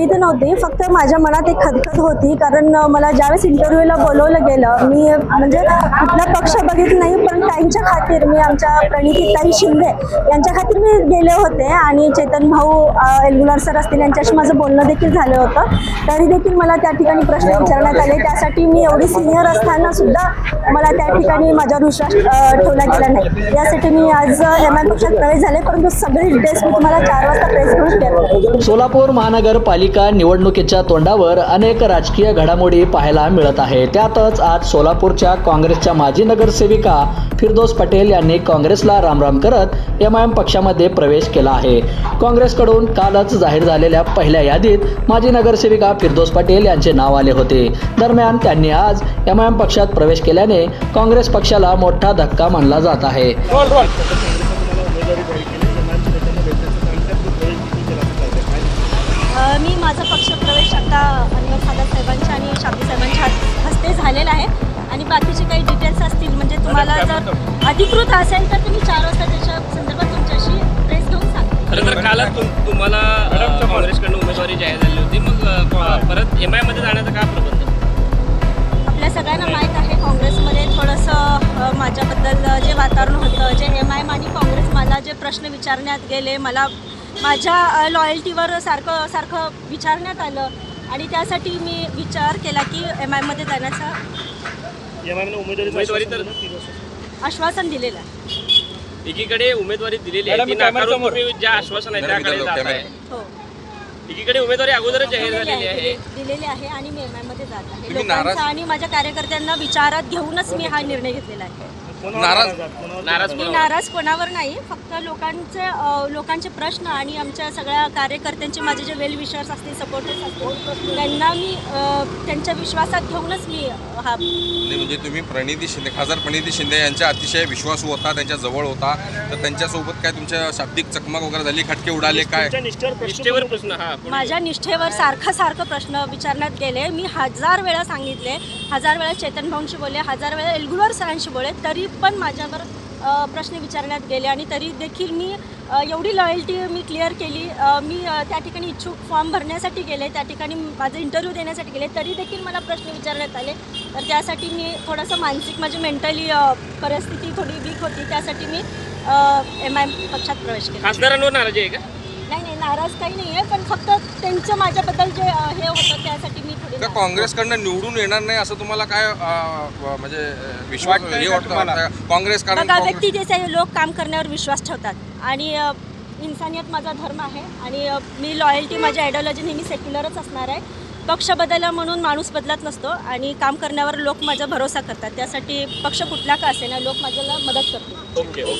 मी तर नव्हती फक्त माझ्या मनात एक खदखद होती. कारण मला ज्यावेळेस इंटरव्ह्यूला बोलवलं गेलं मी म्हणजे कुठला पक्ष बघितला नाही पण त्यांच्या खातीर मी आमच्या प्रणितीताई शिंदे यांच्या खातीर मी गेले होते आणि चेतन भाऊ अ, एलगुलार सर असतील यांच्याशी माझं बोलणं देखील झालं होतं. तरी देखील मला त्या ठिकाणी प्रश्न विचारण्यात आले. त्यासाठी मी एवढी सिनियर असताना सुद्धा मला त्या ठिकाणी माझ्यावर विश्वास ठेवला गेला नाही. यासाठी मी आज एम आय पक्षात प्रवेश झाले परंतु सगळी डेस्क मी तुम्हाला चार वाजता प्रेस करून सोलापूर महानगरपालिका निवडणुकीच्या तोंडावर अनेक राजकीय घडामोडी पाहायला मिळत आहे. त्यातच आज सोलापूरच्या काँग्रेसच्या माजी नगरसेविका फिरदोस पटेल यांनी काँग्रेसला रामराम करत एम आय एम पक्षामध्ये प्रवेश केला आहे. काँग्रेसकडून कालच जाहीर झालेल्या पहिल्या यादीत माजी नगरसेविका फिरदोस पटेल यांचे नाव आले होते. दरम्यान त्यांनी आज एम आय एम पक्षात प्रवेश केल्याने काँग्रेस पक्षाला मोठा धक्का मानला जात आहे. बाकीचे काही डिटेल्स असतील म्हणजे तुम्हाला जर अधिकृत असेल तर तुम्ही चार वाजता त्याच्या संदर्भात तुमच्याशी प्रेस घेऊन सांगा. खरं तर कालच तुम- तुम्हाला अ, काँग्रेसकडनं उमेदवारी जाहीर झाली होती. मग अ, परत एम आयमध्ये जाण्याचा काय प्रबंध? आपल्या सगळ्यांना माहीत आहे काँग्रेसमध्ये थोडंसं अ, माझ्याबद्दल अ, जे वातावरण होतं जे एम आय एम आणि काँग्रेस मला जे प्रश्न विचारण्यात गेले मला माझ्या लॉयल्टीवर सारखं सारखं विचारण्यात आलं. आणि त्यासाठी मी विचार केला की एम आयमध्ये जाण्याचा उमेदवारी तर आश्वासन दिलेलं आहे. एकीकडे उमेदवारी दिलेली आहे ती तुम्ही ज्या आश्वासन आहे त्याकडे जात आहे. हो. एकीकडे उमेदवारी अगोदरच जाहीर दिलेली झालेली आहे आहे. दिले- दिलेली आहे आणि मी एम आयमध्ये जात आहे. तुम्ही नाराज- लोकांचा आणि माझ्या कार्यकर्त्यांना विचारात घेऊनच मी हा निर्णय घेतलेला आहे. नाराज नाराज मी कोणावर? नाराज कोणावर नाही फक्त लोकांचे अ, लोकांचे प्रश्न आणि आमच्या सगळ्या कार्यकर्त्यांचे माझे जे वेल विशर्स असतील सपोर्टर्स असतील त्यांना मी अ, त्यांच्या विश्वासात घेऊनच मी अ, हा नाही म्हणजे तुम्ही प्रणिती शिंदे खासदार प्रणिती शिंदे यांच्या अतिशय विश्वासू होता त्यांच्या जवळ होता तर त्यांच्यासोबत काय तुमच्या शाब्दिक चकमक वगैरे झाली खटके उडाले काय निष्ठेवर प्रश्न हा. माझ्या निष्ठेवर सारखं सारखं प्रश्न विचारण्यात गेले मी हजार वेळा सांगितले हजार वेळा चेतन भाऊंशी बोलले हजार वेळा एलगुलवार सरांशी बोलले तरी पण माझ्यावर प्रश्न विचारण्यात गेले आणि तरी देखील मी एवढी लॉयल्टी मी क्लिअर केली. मी त्या ठिकाणी इच्छुक फॉर्म भरण्यासाठी गेले त्या ठिकाणी माझं इंटरव्ह्यू देण्यासाठी गेले तरी देखील मला प्रश्न विचारण्यात आले. तर त्यासाठी मी थोडंसं मानसिक माझी मेंटली परिस्थिती थोडी वीक होती. त्यासाठी मी एम आय पक्षात प्रवेश केला. खासदारांवर नाराजी आहे का? नाही नाही नाराज काही नाही आहे पण फक्त त्यांचं माझ्याबद्दल जे अ, हे होतं त्यासाठी मी थोडी का काँग्रेसकडनं निवडून येणार नाही असं तुम्हाला काय अं, म्हणजे विश्वास हे वाटतं वाटतं? काँग्रेस कारण बघा काँग्रेस- व्यक्ती जसे लोक काम करण्यावर विश्वास ठेवतात आणि अ, इन्सानियत माझा धर्म आहे आणि अ, मी लॉयल्टी माझी आयडिओलॉजी नेहमी सेक्युलरच असणार आहे. पक्ष बदलला म्हणून माणूस बदलत नसतो आणि काम करण्यावर लोक माझा भरोसा करतात. त्यासाठी पक्ष कुठला का असेना लोक माझ्याला मदत करतील. Okay okay.